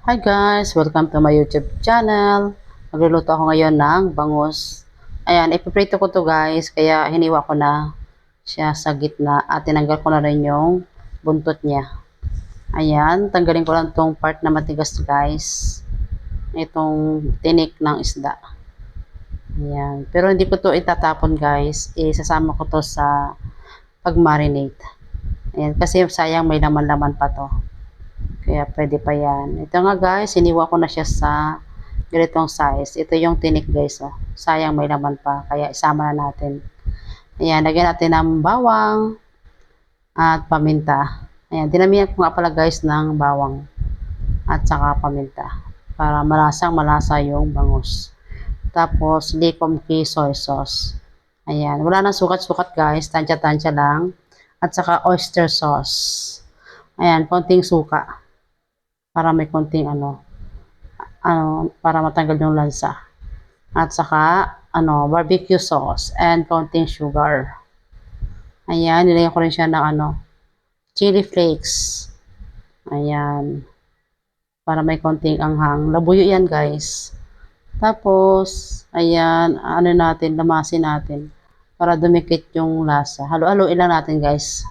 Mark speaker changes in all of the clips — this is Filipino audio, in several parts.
Speaker 1: Hi guys! Welcome to my YouTube channel. Magluluto ako ngayon ng bangus. Ayan, ipiprito ko to guys, kaya hiniwa ko na siya sa gitna at tinanggal ko na rin yung buntot niya. Ayan, tanggalin ko lang tong part na matigas guys. Itong tinik ng isda. Ayan, pero hindi ko to itatapon guys. Isasama ko to sa pag-marinate. Ayan, kasi sayang may laman-laman pa to. Kaya pwede pa yan. Ito nga guys, hiniwa ko na siya sa ganitong size. Ito yung tinik guys. Oh. Sayang may laman pa. Kaya isama na natin. Ayan, lagyan natin ng bawang at paminta. Ayan, dinamihan ko nga pala guys ng bawang at saka paminta. Para malasang malasa yung bangus. Tapos, likom key soy sauce. Ayan, wala nang sukat-sukat guys. Tansya-tansya lang. At saka oyster sauce. Ayan, konting suka para may konting ano, ano, para matanggal yung lansa. At saka, ano, barbecue sauce and konting sugar. Ayan, nilagyan ko rin siya ng ano, chili flakes. Ayan. Para may konting anghang. Labuyo yan, guys. Tapos, ayan, ano natin, lamasin natin. Para dumikit yung lasa. Halo-haloin lang natin, guys.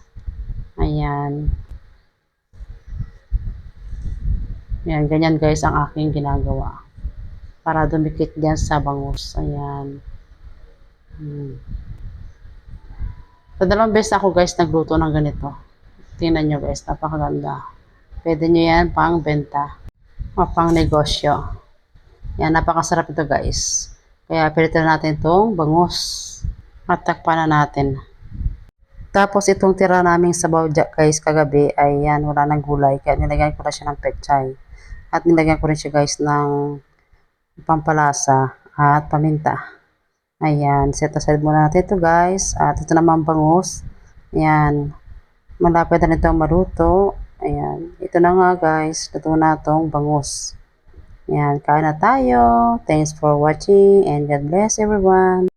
Speaker 1: Ayan. Ayan, ganyan guys ang aking ginagawa. Para dumikit diyan sa bangus. Ayan. Hmm. Sa dalawang beses ako guys nagluto ng ganito. Tingnan nyo guys, napakaganda. Pwede nyo yan pang benta. O pang negosyo. Yan, napakasarap ito guys. Kaya pilito natin itong bangus. At takpan na natin. Tapos itong tira naming sabaw dya- guys kagabi ay yan, wala nang gulay. Kaya nilagyan ko na siya ng pechay. At nilagyan ko rin siya guys ng pampalasa at paminta. Ayan, set aside muna natin ito guys. At ito naman bangus. Ayan, malapit na nito maluto. Ayan, ito na nga guys, luto na itong bangus. Ayan, kain na tayo. Thanks for watching and God bless everyone.